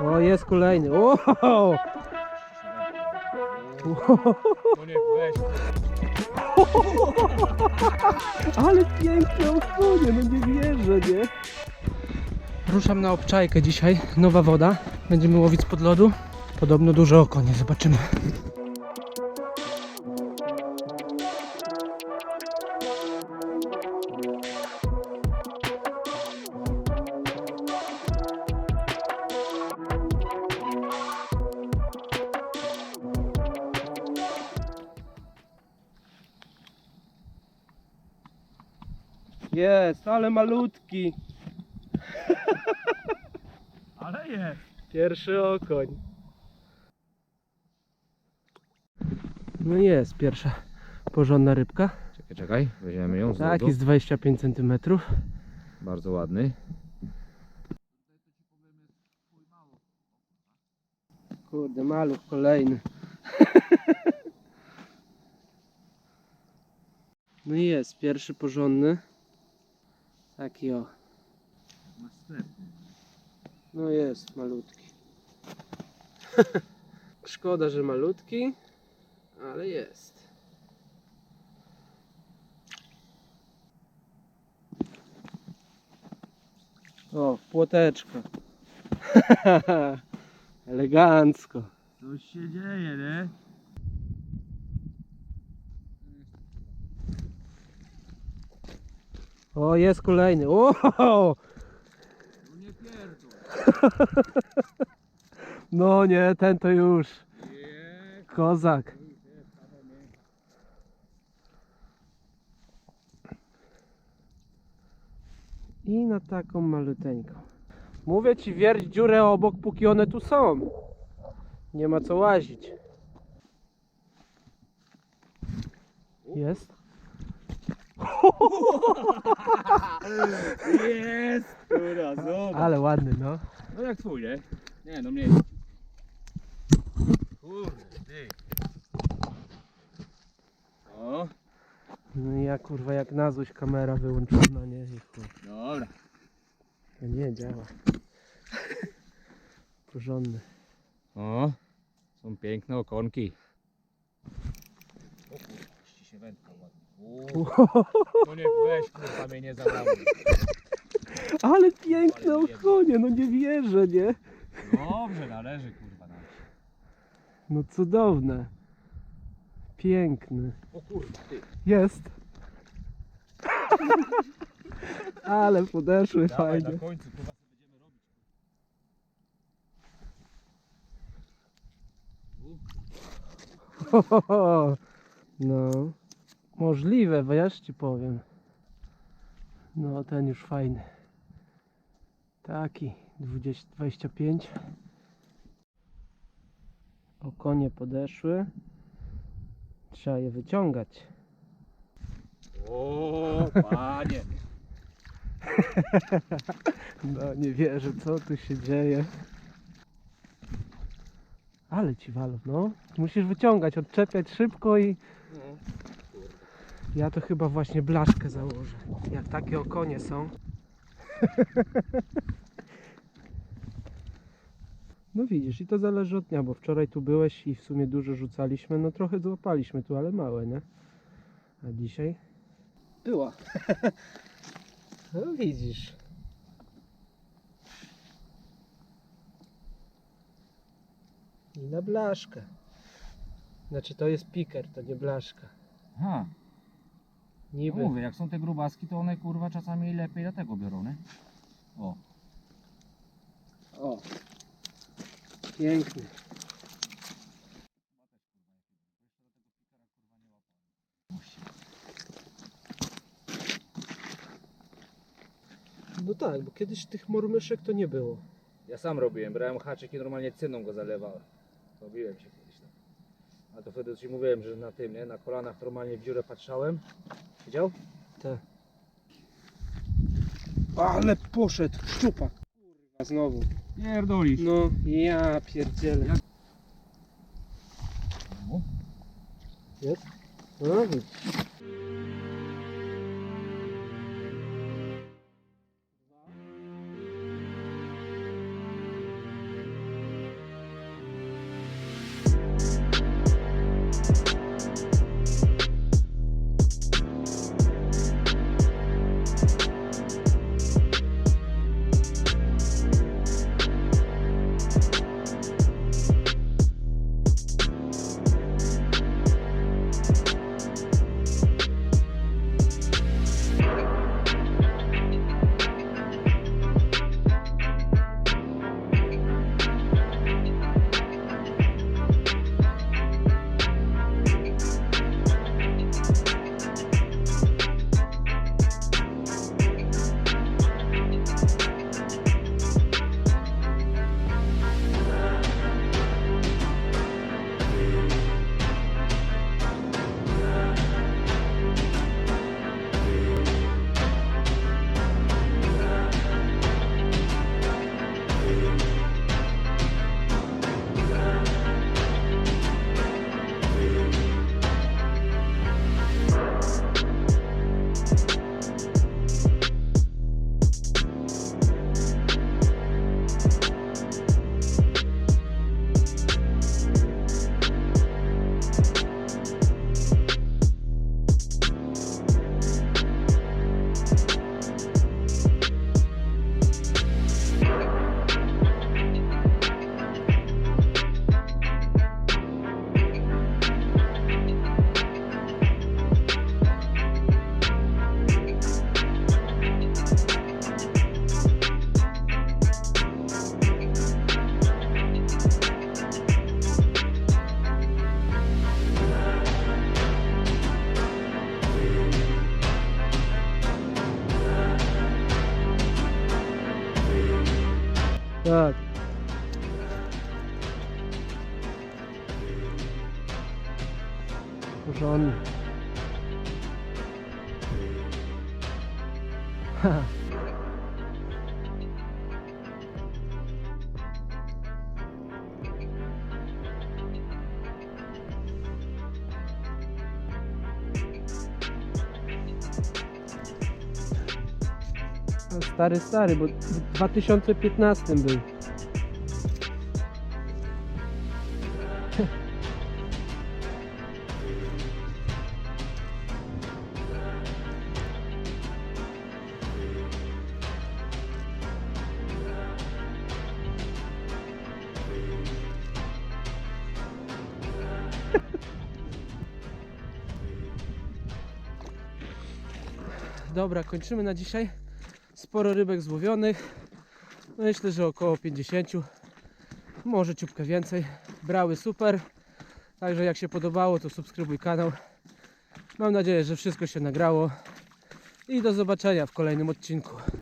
O, jest kolejny. O! No nie. Ale piękne osłonie, no nie wierzę, nie? Ruszam na obczajkę dzisiaj, nowa woda. Będziemy łowić spod lodu. Podobno duże okonie, zobaczymy. Jest, ale malutki. Ale jest. Pierwszy okoń. No jest pierwsza porządna rybka. Czekaj, czekaj, weźmiemy ją z Tak, lodu. jest 25 cm. Bardzo ładny. Kurde, maluch kolejny. No i jest, pierwszy porządny. Taki o. No jest, malutki. Szkoda, że malutki, ale jest. O, płoteczko. Elegancko. Coś się dzieje, nie? O, jest kolejny. No nie pierdol. No nie, ten to już. Kozak. I na taką maluteńką. Mówię ci, wierć dziurę obok, póki one tu są. Nie ma co łazić. Jest? Jest! Kurwa, zobacz. Ale ładny, no. No jak twój, nie? Nie, no mniej. Kurde, ty. O, No i ja kurwa jak na złość kamera wyłączona, nie? I chuj. dobra. No nie działa. Porządny. O, są piękne okonki. Się wędka ładnie. No nie, weź kurwa mnie nie. Ale piękne okonie, no nie wierzę, nie? Dobrze, należy kurwa nam. No cudowne. Piękny. O kurwa, ty. Jest. Ale podeszły Dawaj fajnie. na końcu kurwa co będziemy robić. No. Możliwe, bo ja ci powiem. No ten już fajny. Taki 20, 25. Okonie podeszły. Trzeba je wyciągać. O, panie. No nie wierzę, co tu się dzieje. Ale ci walą, no. Musisz wyciągać, odczepiać szybko i... Ja to chyba właśnie blaszkę założę. Jak takie okonie są. No widzisz, i to zależy od dnia, bo wczoraj tu byłeś i w sumie dużo rzucaliśmy. No trochę złapaliśmy tu, ale małe, nie? A dzisiaj? Była. No widzisz. I na blaszkę. Znaczy to jest piker, to nie blaszka. Ha, no Niby. mówię, jak są te grubaski, to one kurwa czasami lepiej dlatego biorą, nie? O, O. Piękny. No tak, bo kiedyś tych mormyszek to nie było. ja sam robiłem, brałem haczyk i normalnie cyną go zalewałem. Robiłem się tam. A to wtedy ci mówiłem, że na tym, nie? Na kolanach normalnie w dziurę patrzałem. Widział? Tak. Ale poszedł, szczupak. Kurwa, znowu. Pierdolisz. No, ja pierdzielę. Jak- Jest? No, Good. Run. Stary, stary, bo w 2015 był. Dobra, kończymy na dzisiaj. Sporo rybek złowionych. Myślę, że około 50. Może ciupkę więcej. Brały super. Także jak się podobało, to subskrybuj kanał. Mam nadzieję, że wszystko się nagrało. I do zobaczenia w kolejnym odcinku.